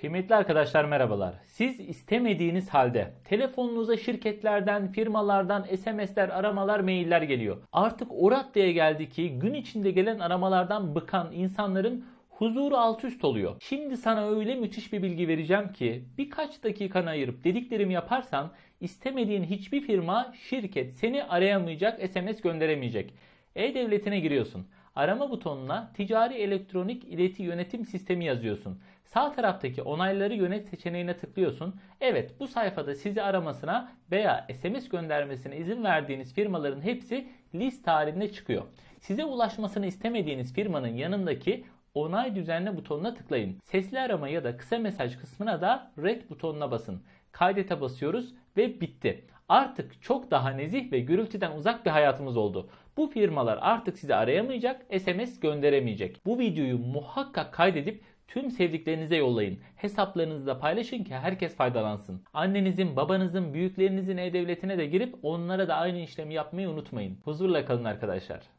Kıymetli arkadaşlar merhabalar. Siz istemediğiniz halde telefonunuza şirketlerden, firmalardan SMS'ler, aramalar, mailler geliyor. Artık o raddeye geldi ki gün içinde gelen aramalardan bıkan insanların huzuru alt üst oluyor. Şimdi sana öyle müthiş bir bilgi vereceğim ki birkaç dakikanı ayırıp dediklerimi yaparsan istemediğin hiçbir firma, şirket seni arayamayacak, SMS gönderemeyecek. E-Devleti'ne giriyorsun. Arama butonuna ticari elektronik ileti yönetim sistemi yazıyorsun. Sağ taraftaki onayları yönet seçeneğine tıklıyorsun. Evet bu sayfada sizi aramasına veya SMS göndermesine izin verdiğiniz firmaların hepsi list halinde çıkıyor. Size ulaşmasını istemediğiniz firmanın yanındaki onay düzenle butonuna tıklayın. Sesli arama ya da kısa mesaj kısmına da red butonuna basın. Kaydete basıyoruz ve bitti. Artık çok daha nezih ve gürültüden uzak bir hayatımız oldu. Bu firmalar artık sizi arayamayacak, SMS gönderemeyecek. Bu videoyu muhakkak kaydedip tüm sevdiklerinize yollayın. Hesaplarınızda paylaşın ki herkes faydalansın. Annenizin, babanızın, büyüklerinizin e-devletine de girip onlara da aynı işlemi yapmayı unutmayın. Huzurla kalın arkadaşlar.